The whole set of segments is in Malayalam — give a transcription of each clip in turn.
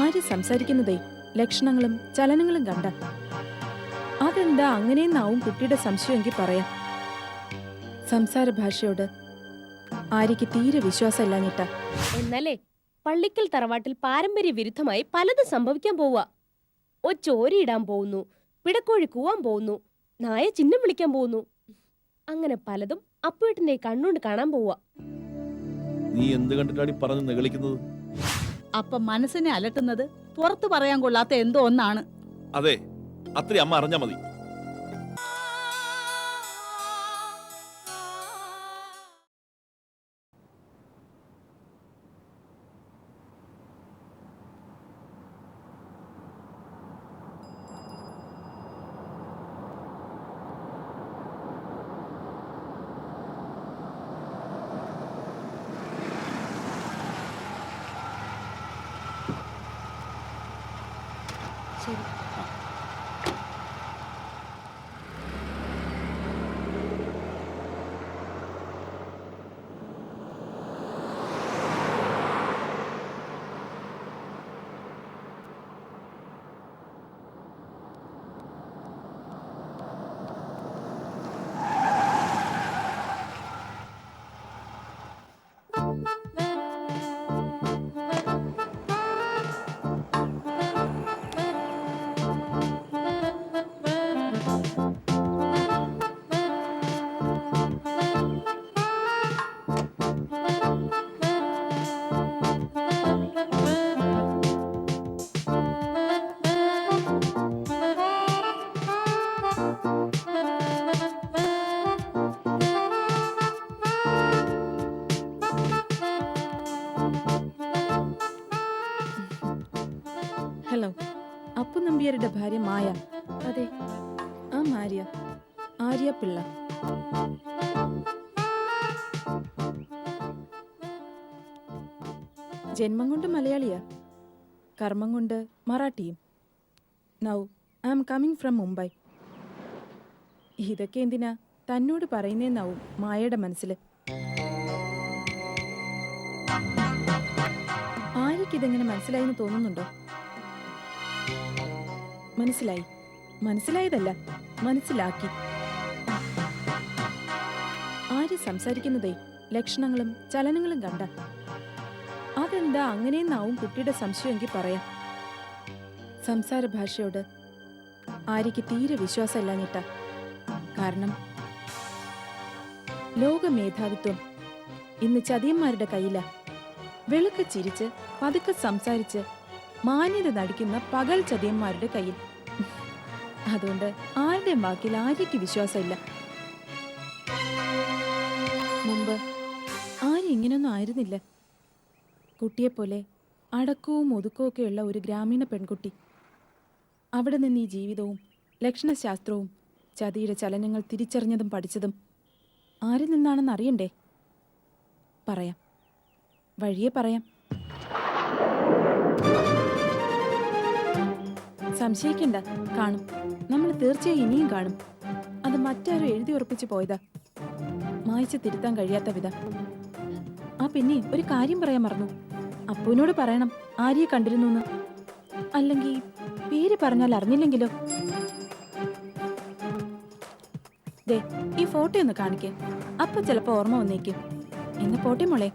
ആര്യ സംസാരിക്കുന്നതേ ലക്ഷണങ്ങളും ചലനങ്ങളും കണ്ട. അതെന്താ അങ്ങനെയെന്നാവും കുട്ടിയുടെ സംശയമെങ്കിൽ പറയാം. സംസാര ഭാഷയോട് ആര്യയ്ക്ക് തീരെ വിശ്വാസമില്ലാഞ്ഞിട്ട. എന്നാലേ പള്ളിക്കൽ തറവാട്ടിൽ പാരമ്പര്യ വിരുദ്ധമായി പലതും സംഭവിക്കാൻ പോവുക. ഒ ചോരിയിടാൻ പോകുന്നു പിടക്കോഴി കൂവാൻ പോകുന്നു നായ ചിഹ്നം വിളിക്കാൻ പോകുന്നു. അങ്ങനെ പലതും അപ്പുവേട്ടന്റെ കണ്ണുകൊണ്ട് കാണാൻ പോവുക. നീ എന്ത് കണ്ടിട്ടാണ് പറഞ്ഞു നികളിക്കുന്നത്? നിഗളിക്കുന്നത് അപ്പൊ മനസ്സിനെ അലട്ടുന്നത് പുറത്തു പറയാൻ കൊള്ളാത്ത എന്തോ ഒന്നാണ്. അതെ അത്രയും അമ്മ അറിഞ്ഞാ മതി. ശരി നമ്പ്യാരുടെ ഭാര്യ മായ അതെ. ആ മാര്യ ആര്യ പിള്ള. ജന്മം കൊണ്ട് മലയാളിയാ കർമ്മം കൊണ്ട് മറാഠിയും. Now I am coming from Mumbai ഇതൊക്കെ എന്തിനാ തന്നോട് പറയുന്നേന്നാവും മായയുടെ മനസ്സിൽ ആര്യക്കിതെങ്ങനെ മനസ്സിലായെന്ന് തോന്നുന്നുണ്ടോ? മനസ്സിലായി. മനസ്സിലായതല്ല മനസ്സിലാക്കി. ആര്യ സംസാരിക്കുന്നതേ ലക്ഷണങ്ങളും ചലനങ്ങളും കണ്ട. അതെന്താ അങ്ങനെയെന്നാവും കുട്ടിയുടെ സംശയമെങ്കിൽ പറയാം. സംസാര ഭാഷയോട് ആര്യയ്ക്ക് തീരെ വിശ്വാസമല്ല നീട്ട കാരണം ലോക മേധാവിത്വം ഇന്ന് ചതിയന്മാരുടെ കയ്യില. വെളുക്കെ ചിരിച്ച് പതുക്കെ സംസാരിച്ച് മാന്യത നടിക്കുന്ന പകൽ ചതിയന്മാരുടെ കയ്യിൽ. അതുകൊണ്ട് ആരുടെയും വാക്കിൽ ആര്യയ്ക്ക് വിശ്വാസമില്ല. മുമ്പ് ആര്യ ഇങ്ങനൊന്നും ആയിരുന്നില്ല. കുട്ടിയെപ്പോലെ അടക്കവും ഒതുക്കവും ഒക്കെയുള്ള ഒരു ഗ്രാമീണ പെൺകുട്ടി. അവിടെ നിന്ന് ഈ ജീവിതവും ലക്ഷണശാസ്ത്രവും ചതിയുടെ ചലനങ്ങൾ തിരിച്ചറിഞ്ഞതും പഠിച്ചതും ആരിൽ നിന്നാണെന്ന് അറിയണ്ടേ? പറയാം. വഴിയെ പറയാം. സംശയിക്കണ്ട. കാണും. നമ്മൾ തീർച്ചയായും ഇനിയും കാണും. അത് മറ്റാരും എഴുതി ഉറപ്പിച്ചു പോയതാ. മായ്ച്ചു തിരുത്താൻ കഴിയാത്ത വിധ. ആ പിന്നെ ഒരു കാര്യം പറയാൻ മറന്നു. അപ്പുവിനോട് പറയണം ആര്യെ കണ്ടിരുന്നു അല്ലെങ്കിൽ പേര് പറഞ്ഞാൽ അറിഞ്ഞില്ലെങ്കിലോ? ദേ ഈ ഫോട്ടോ ഒന്ന് കാണിക്കേ. അപ്പൊ ചിലപ്പോ ഓർമ്മ വന്നേക്കും. എന്ന് പോട്ടെ മോളെ.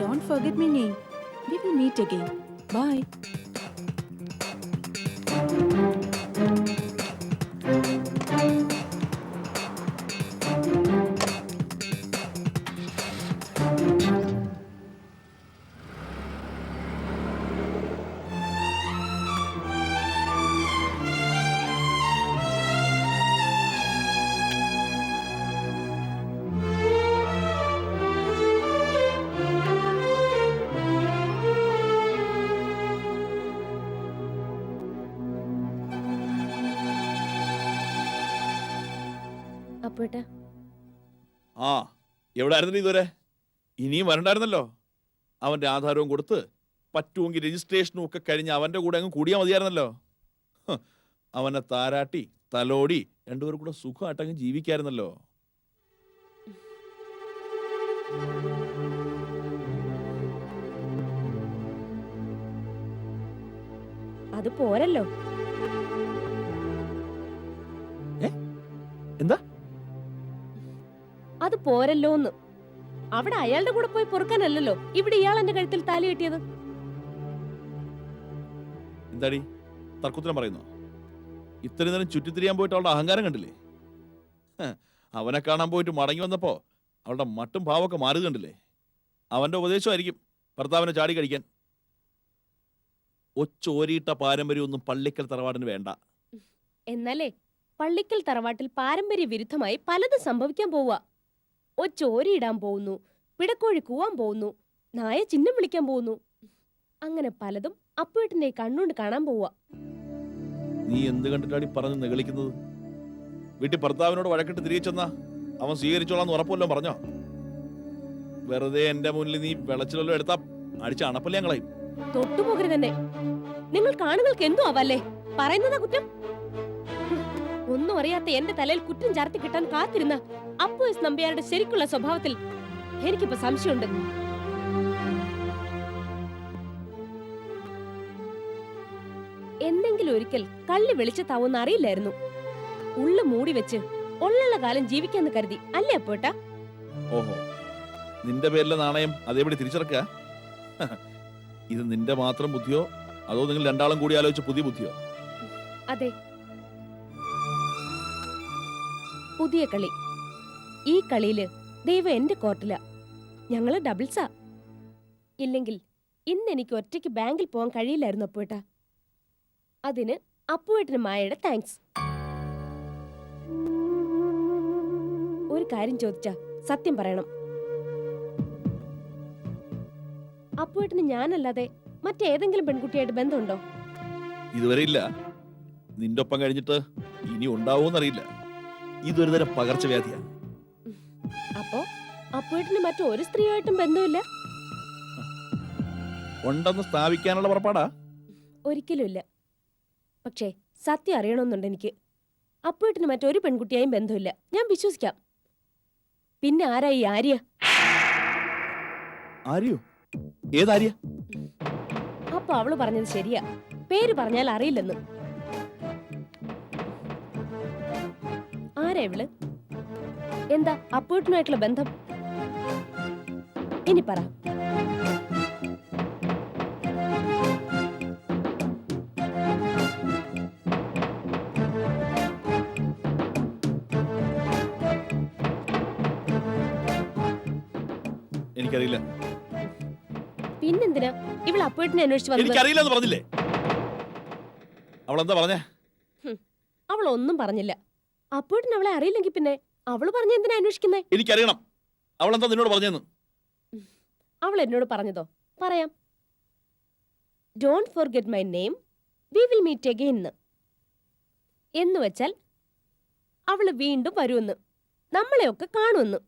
Don't forget me name we will meet again bye അപ്പുവേട്ട ആ എവിടെ ആയിരുന്നു ഇതുവരെ? ഇനിയും വരണ്ടായിരുന്നല്ലോ. അവന്റെ ആധാരവും കൊടുത്ത് പറ്റുമെങ്കിൽ രജിസ്ട്രേഷനും ഒക്കെ കഴിഞ്ഞ് അവന്റെ കൂടെ അങ്ങ് കൂടിയാൽ മതിയായിരുന്നല്ലോ. അവനെ താരാട്ടി തലോടി രണ്ടുപേരും കൂടെ സുഖമായിട്ടങ്ങ് ജീവിക്കായിരുന്നല്ലോ. അത് പോരല്ലോ. എന്താ? അത് പോരല്ലോന്ന്. അവിടെ അയാളുടെ കൂടെ പോയി പൊറുക്കാനല്ലല്ലോ. ഇവിടെ ഇയാൾ എന്റെ കഴുത്തിൽ താലി കെട്ടിയത്. എന്താടി? തർക്കുത്തരം പറയുന്നു? ഇത്രയും നേരം ചുറ്റിത്തിരിയാൻ പോയിട്ട് അവളുടെ അഹങ്കാരം കണ്ടില്ലേ? അവനെ കാണാൻ പോയിട്ട് മടങ്ങി വന്നപ്പോ അവളുടെ മട്ടും ഭാവമൊക്കെ മാറി കണ്ടില്ലേ? അവന്റെ ഉപദേശമായിരിക്കും ഭർത്താവിനെ ചാടി കഴിക്കാൻ ഒച്ചോരിയിട്ട പാരമ്പര്യമൊന്നും പള്ളിക്കൽ തറവാടിന് വേണ്ട. എന്നാലേ പള്ളിക്കൽ തറവാട്ടിൽ പാരമ്പര്യ വിരുദ്ധമായി പലതും സംഭവിക്കാൻ പോവുക. ഒച്ചോരിയിടാൻ പോകുന്നു പിടക്കോഴി കൂവാൻ പോകുന്നു നായ ചിഹ്നം വിളിക്കാൻ പോകുന്നു. അങ്ങനെ പലതും അപ്പുവേട്ടന്റെ കണ്ണുകൊണ്ട് കാണാൻ പോവാ നീ എന്ത് കണ്ടിട്ടാടി പറഞ്ഞ് നിഗളിക്കുന്നത് വീട്ടിൽ ഭർത്താവിനോട് വഴക്കിട്ട് തിരികെ ചെന്നാ അവൻ സ്വീകരിച്ചോളാന്ന് ഉറപ്പല്ലോ പറഞ്ഞോ? വെറുതെ എന്റെ മുന്നിൽ നീ വിളച്ചിലല്ലോ എടുത്താ അടിച്ച അണപ്പല്ലേ ഞങ്ങളെയും തൊട്ടുപോകരുത് തന്നെ നിങ്ങൾ കാണുകൾക്ക് എന്തോ ആവല്ലേ? പറയുന്നതാ കുറ്റം. ഒന്നും അറിയാത്ത എന്റെ തലയിൽ കുറ്റം ചാർത്തി കിട്ടാൻ കാത്തിരുന്ന അപ്പു എസ് നമ്പ്യാരുടെ ശരിക്കുള്ള സ്വഭാവത്തിൽ എനിക്കിപ്പോ സംശയമുണ്ട്. എന്നെങ്കിലും ഒരിക്കൽ കള്ളി വെളിച്ചത്താവുന്ന അറിയില്ലായിരുന്നു. ഉള്ളു മൂടി വെച്ച് ഉള്ളുള്ള കാലം ജീവിക്കാന്ന് കരുതി. അല്ലേ അപ്പോട്ടാ ഓഹോ. നിന്റെ പേരിലെ നാണയം അതേപടി തിരിച്ചിറക്കുക ഇത് നിന്റെ മാത്രം ബുദ്ധിയോ? അതോ നിങ്ങൾ രണ്ടാളും കൂടി ആലോചിച്ച പുതിയ ബുദ്ധിയോ? അതെ. പുതിയ കളി. ഈ കളിയിൽ ദൈവം എന്റെ കോർട്ടില. ഞങ്ങൾ ഡബിൾസാ. ഇല്ലെങ്കിൽ ഇന്ന് എനിക്ക് ഒറ്റയ്ക്ക് ബാങ്കിൽ പോകാൻ കഴിയില്ലായിരുന്നു അപ്പുവേട്ട. അതിന് അപ്പുവേട്ടന് മായയുടെ താങ്ക്സ്. ഒരു കാര്യം ചോദിച്ചാ സത്യം പറയണം. അപ്പുവേട്ടന് ഞാനല്ലാതെ മറ്റേതെങ്കിലും പെൺകുട്ടിയായിട്ട് ബന്ധമുണ്ടോ? ഇതുവരെ ഇല്ല. നിന്റെ ഒപ്പം കഴിഞ്ഞിട്ട് ഇനി ഉണ്ടാവോന്നറിയില്ല. ഇതൊരു തരം പകർച്ചവ്യാധിയാ. അപ്പോ അപ്പുവേട്ടന് മറ്റൊരു സ്ത്രീയായിട്ടും ബന്ധമില്ല. ഉണ്ടെന്ന് സ്ഥാപിക്കാനുള്ള പുറപ്പാടാ? ഒരിക്കലുമില്ല. പക്ഷേ സത്യം അറിയണമെന്നുണ്ട് എനിക്ക്. അപ്പുവേട്ടന് മറ്റൊരു പെൺകുട്ടിയായും ബന്ധമില്ല. ഞാൻ വിശ്വസിക്കാം. പിന്നെ ആരാ ഈ ആര്യ? ആര്യോ? ഏതാര്യ? അപ്പൊ അവൾ പറഞ്ഞത് ശരിയാ. പേര് പറഞ്ഞാൽ അറിയില്ലെന്ന്. ആരാ ഇവൾ? എന്താ അപ്പുവേട്ടനുമായിട്ടുള്ള ബന്ധം? ഇനി പറ. എനിക്കറിയില്ല. പിന്നെന്തിനാ? ഇവൾ അപ്പുവേട്ടനെ അന്വേഷിച്ച് വന്നത്? എനിക്കറിയില്ല എന്ന് പറഞ്ഞില്ലേ? അവൾ എന്താ പറഞ്ഞേ? അവൾ ഒന്നും പറഞ്ഞില്ല. അപ്പുവേട്ടൻ അവളെ അറിയില്ലെങ്കിൽ പിന്നെ അവൾ പറഞ്ഞ എന്തിനാ അന്വേഷിക്കുന്നേ? എനിക്കറിയണം. എന്താ നിന്നോട് പറഞ്ഞെന്ന്? അവൾ എന്നോട് പറഞ്ഞതോ? പറയാം. Don't forget my name we will meet again എന്ന് വെച്ചാൽ അവൾ വീണ്ടും വരുമെന്ന്. നമ്മളെയൊക്കെ കാണുമെന്ന്.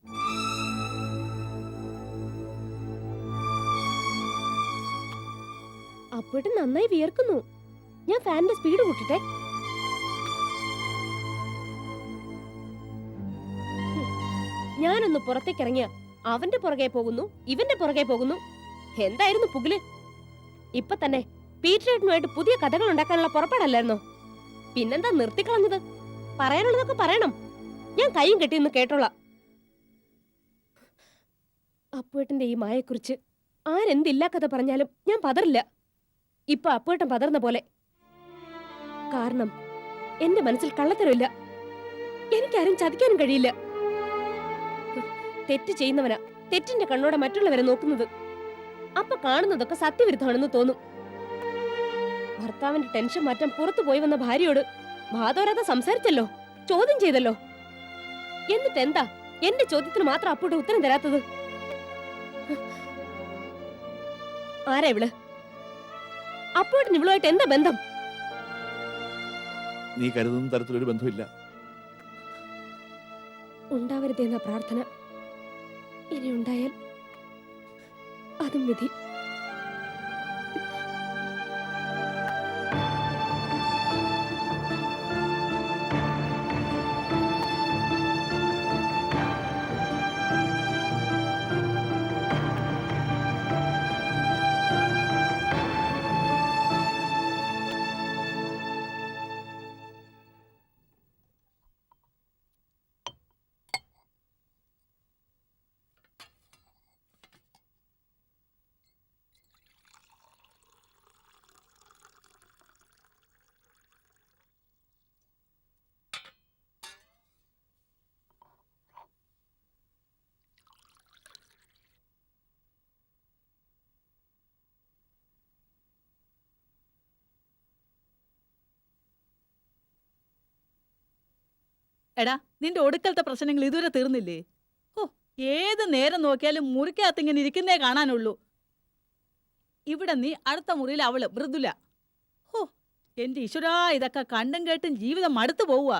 അപ്പോഴും നന്നായി വിയർക്കുന്നു. ഞാൻ ഫാനിന്റെ സ്പീഡ് കൂട്ടിട്ടെ. ഞാനൊന്ന് പുറത്തേക്ക് ഇറങ്ങിയ. അവന്റെ പുറകെ പോകുന്നു ഇവന്റെ പുറകെ പോകുന്നു. എന്തായിരുന്നു പുകിൽ? ഇപ്പൊ തന്നെ പീറ്ററേട്ടനുമായിട്ട് പുതിയ കഥകൾ ഉണ്ടാക്കാനുള്ള പുറപ്പാടല്ലായിരുന്നോ? പിന്നെന്താ നിർത്തിക്കളഞ്ഞത് പറയാനുള്ളതൊക്കെ പറയണം. ഞാൻ കൈയും കെട്ടിയെന്ന് കേട്ടോളാം. അപ്പുവേട്ടന്റെ ഈ മായെക്കുറിച്ച് ആരെന്തില്ലാ കഥ പറഞ്ഞാലും ഞാൻ പതറില്ല. ഇപ്പൊ അപ്പുവേട്ടൻ പതർന്ന പോലെ. കാരണം എന്റെ മനസ്സിൽ കള്ളത്തരമില്ല. എനിക്കാരും ചതിക്കാനും കഴിയില്ല. തെറ്റ് ചെയ്യുന്നവനാ തെറ്റിന്റെ കണ്ണോടെ മറ്റുള്ളവരെ നോക്കുന്നത്. അപ്പൊ കാണുന്നതൊക്കെ സത്യവിരുദ്ധമാണെന്ന് തോന്നും. ഭർത്താവിന്റെ ടെൻഷൻ മാറ്റാൻ പുറത്തു പോയി വന്ന ഭാര്യയോട് വാദോരാതെ സംസാരിച്ചല്ലോ? ചോദ്യം ചെയ്തല്ലോ? എന്നിട്ട് എന്താ എന്റെ ചോദ്യത്തിന് മാത്രം അപ്പോട്ട് ഉത്തരം തരാത്തത്? ആരാ ഇവൾ? അപ്പോട്ടിന് ഇവളുമായിട്ട് എന്താ ബന്ധം? നീ കരുതുന്ന തരത്തിലൊരു ബന്ധമില്ല. ഉണ്ടാവരുത് എന്ന പ്രാർത്ഥന. ഇനി ഉണ്ടായാൽ അതും വിധി. എടാ നിന്റെ ഒടുക്കലത്തെ പ്രശ്നങ്ങൾ ഇതുവരെ തീർന്നില്ലേ? ഓ ഏത് നേരം നോക്കിയാലും മുറിക്കകത്ത് ഇങ്ങനെ ഇരിക്കുന്നേ കാണാനുള്ളൂ. ഇവിടെ നീ അടുത്ത മുറിയിൽ അവൾ മൃദുല ഓ എന്റെ ഈശ്വരാ ഇതൊക്കെ കണ്ടും കേട്ടും ജീവിതം മടുത്തു പോവുക.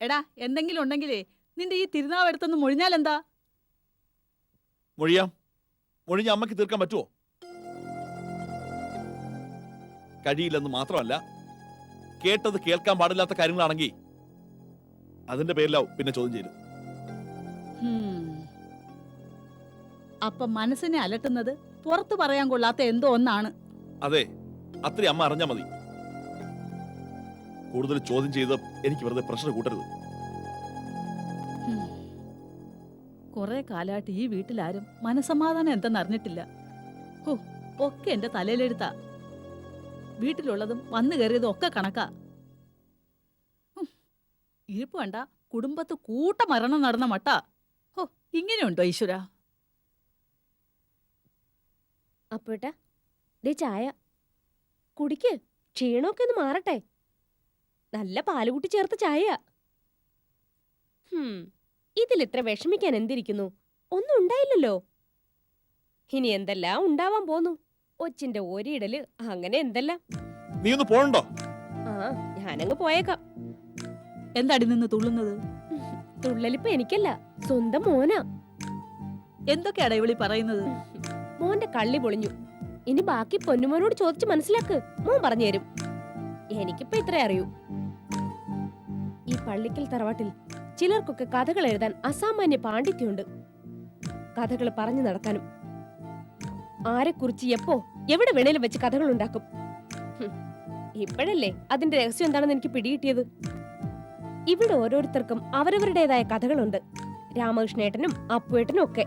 എടാ എന്തെങ്കിലും ഉണ്ടെങ്കിലേ നിന്റെ ഈ തിരുനാവെടുത്തൊന്ന് മൊഴിഞ്ഞാലെന്താ മൊഴിയാം. മൊഴിഞ്ഞ അമ്മയ്ക്ക് തീർക്കാൻ പറ്റുമോ കഴിയില്ലെന്ന് മാത്രമല്ല കേട്ടത് കേൾക്കാൻ പാടില്ലാത്ത കാര്യങ്ങളാണെങ്കിൽ അതിന്റെ പേരിലാവും പിന്നെ ചോദ്യം ചെയ്തു. അപ്പൊ മനസ്സിനെ അലട്ടുന്നത് പുറത്തു പറയാൻ കൊള്ളാത്ത എന്തോ ഒന്നാണ്. അതെ അത്രയും അമ്മ അറിഞ്ഞാ മതി. കൂടുതൽ ചോദ്യം ചെയ്ത് എനിക്ക് വെറുതെ പ്രഷർ കൂട്ടരുത്. കുറെ കാലായിട്ട് ഈ വീട്ടിലാരും മനസമാധാനം എന്തെന്ന് അറിഞ്ഞിട്ടില്ല. ഓ ഒക്കെ എന്റെ തലയിലെഴുത്താ. വീട്ടിലുള്ളതും വന്നു കയറിയതും ഒക്കെ കണക്കാ. ഇരിപ്പ് വേണ്ട. കുടുംബത്ത് കൂട്ട മരണം നടന്ന മട്ടാ. ഓ ഇങ്ങനെയുണ്ടോ ഈശ്വര? അപ്പോട്ടാ ദേ ചായ. കുടിക്ക് ക്ഷീണമൊക്കെ ഒന്ന് മാറട്ടെ. നല്ല പാലുകുട്ടി ചേർത്ത ചായ ഇതിൽ ഇത്ര വിഷമിക്കാൻ എന്തിരിക്കുന്നു? ഒന്നും ഉണ്ടായില്ലല്ലോ. ഇനി എന്തെല്ലാം ഉണ്ടാവാൻ പോന്നു? ഒച്ചിന്റെ ഒരിടൽ അങ്ങനെ എന്തെല്ലാം? നീ ഒന്ന് പോണ്ടോ? ആ ഞാനങ്ങ് പോയേക്കാം. എന്താടി നിന്ന് തുള്ളുന്നത്? തുള്ളലിപ്പ എനിക്കല്ല സ്വന്തം മോനാ. എന്തൊക്കെയാടാ ഇവിളി പറയുന്നത്? മോന്റെ കള്ളി പൊളിഞ്ഞു. ഇനി ബാക്കി പൊന്നുമോനോട് ചോദിച്ച് മനസ്സിലാക്ക്. മോൻ പറഞ്ഞു തരും. എനിക്കിപ്പോ ഇത്രേ അറിയൂ. ഈ പള്ളിക്കൽ തറവാട്ടിൽ ചിലർക്കൊക്കെ കഥകൾ എഴുതാൻ അസാമാന്യ പാണ്ഡിത്യമുണ്ട്. കഥകൾ പറഞ്ഞു നടക്കാനും ആരെക്കുറിച്ച് എപ്പോ? എവിടെ വേണേലും വെച്ച് കഥകൾ ഉണ്ടാക്കും ഇപ്പോഴല്ലേ? അതിന്റെ രഹസ്യം എന്താണെന്ന് എനിക്ക് പിടികിട്ടിയത്? ഇവിടെ ഓരോരുത്തർക്കും അവരവരുടേതായ കഥകളുണ്ട്. രാമകൃഷ്ണേട്ടനും അപ്പുവേട്ടനും ഒക്കെ.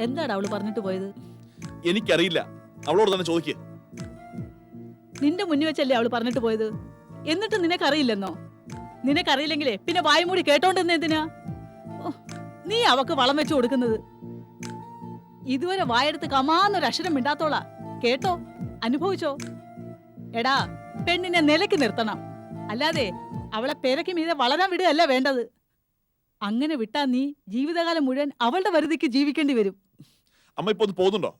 എന്താണ് അവൾ പറഞ്ഞിട്ട് പോയത്? എനിക്കറിയില്ല. അവളോട് തന്നെ ചോദിക്കുക നിന്റെ മുന്നിൽ വെച്ചല്ലേ അവൾ പറഞ്ഞിട്ട് പോയത്? എന്നിട്ടും നിനക്കറിയില്ലെന്നോ? നിനക്കറിയില്ലെങ്കിലേ പിന്നെ വായ്മൂടി കേട്ടോണ്ടെന്ന് എന്തിനാ? നീ അവക്ക് വളം വെച്ചു കൊടുക്കുന്നത്. ഇതുവരെ വായെടുത്ത് കമാന്നൊരു അക്ഷരം മിണ്ടാത്തോളാ. കേട്ടോ? അനുഭവിച്ചോ? എടാ പെണ്ണിനെ നിലയ്ക്ക് നിർത്തണം. അല്ലാതെ അവളെ പെരയ്ക്ക് മീതെ വളരാൻ വിടുകയല്ല വേണ്ടത്. അങ്ങനെ വിട്ടാ നീ ജീവിതകാലം മുഴുവൻ അവളുടെ വരുതിക്ക് ജീവിക്കേണ്ടി വരും. അമ്മ ഇപ്പൊ ഒന്ന് പോകുന്നുണ്ടോ?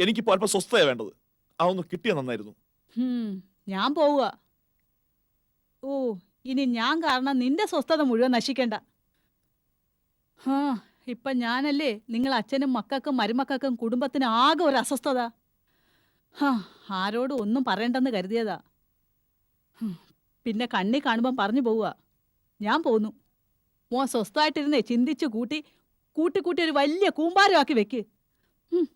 എനിക്കിപ്പോ അല്പം സ്വസ്ഥയാ വേണ്ടത്. അതൊന്ന് കിട്ടിയ നന്നായിരുന്നു. ഞാൻ പോവുക. ഓ ഇനി ഞാൻ കാരണം നിന്റെ സ്വസ്ഥത മുഴുവൻ നശിക്കണ്ട. ഹാ ഇപ്പൊ ഞാനല്ലേ നിങ്ങൾ അച്ഛനും മക്കൾക്കും മരുമക്കൾക്കും കുടുംബത്തിന് ആകെ ഒരു അസ്വസ്ഥത. ഹാ ആരോടും ഒന്നും പറയണ്ടെന്ന് കരുതിയതാ. പിന്നെ കണ്ണി കാണുമ്പം പറഞ്ഞു പോവുക. ഞാൻ പോന്നു. മോൻ സ്വസ്ഥമായിട്ടിരുന്നേ ചിന്തിച്ചു കൂട്ടി കൂട്ടി കൂട്ടി ഒരു വലിയ കൂമ്പാരമാക്കി വെക്ക്. ഹും.